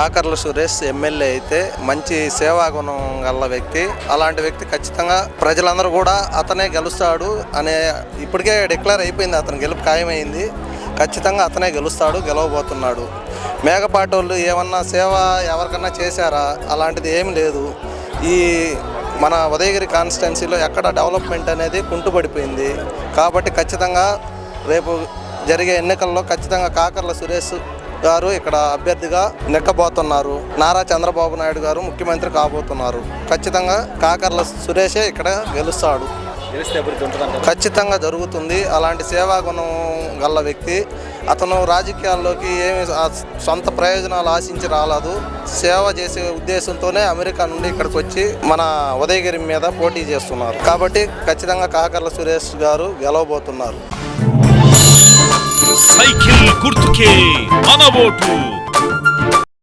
Kakarla Suresh MLA అయితే మంచి సేవాగుణం గల వ్యక్తి. అలాంటి వ్యక్తి ఖచ్చితంగా ప్రజలందరూ కూడా అతనే గెలుస్తాడు అనే ఇప్పటికే డిక్లేర్ అయిపోయింది. అతను గెలుపు ఖాయమైంది. ఖచ్చితంగా అతనే గెలుస్తాడు గెలవబోతున్నాడు. మేకపాటి వాళ్ళు ఏమన్నా సేవ ఎవరికన్నా చేశారా? అలాంటిది ఏం లేదు. ఈ మన ఉదయగిరి కాన్స్టిట్యున్సీలో ఎక్కడ డెవలప్మెంట్ అనేది కుంటుపడిపోయింది. కాబట్టి ఖచ్చితంగా రేపు జరిగే ఎన్నికల్లో ఖచ్చితంగా కాకర్ల సురేష్ గారు ఇక్కడ అభ్యర్థిగా నెక్కబోతున్నారు. నారా చంద్రబాబు నాయుడు గారు ముఖ్యమంత్రి కాబోతున్నారు. ఖచ్చితంగా కాకర్ల సురేషే ఇక్కడ గెలుస్తాడు. ఖచ్చితంగా జరుగుతుంది. అలాంటి సేవాగుణం గల వ్యక్తి. అతను రాజకీయాల్లోకి ఏమి సొంత ప్రయోజనాలు ఆశించి రాలేదు. సేవ చేసే ఉద్దేశంతోనే అమెరికా నుండి ఇక్కడికి వచ్చి మన ఉదయగిరి మీద పోటీ చేస్తున్నారు. కాబట్టి ఖచ్చితంగా కాకర్ల సురేష్ గారు గెలవబోతున్నారు. గుర్తుకే మన ఓటు.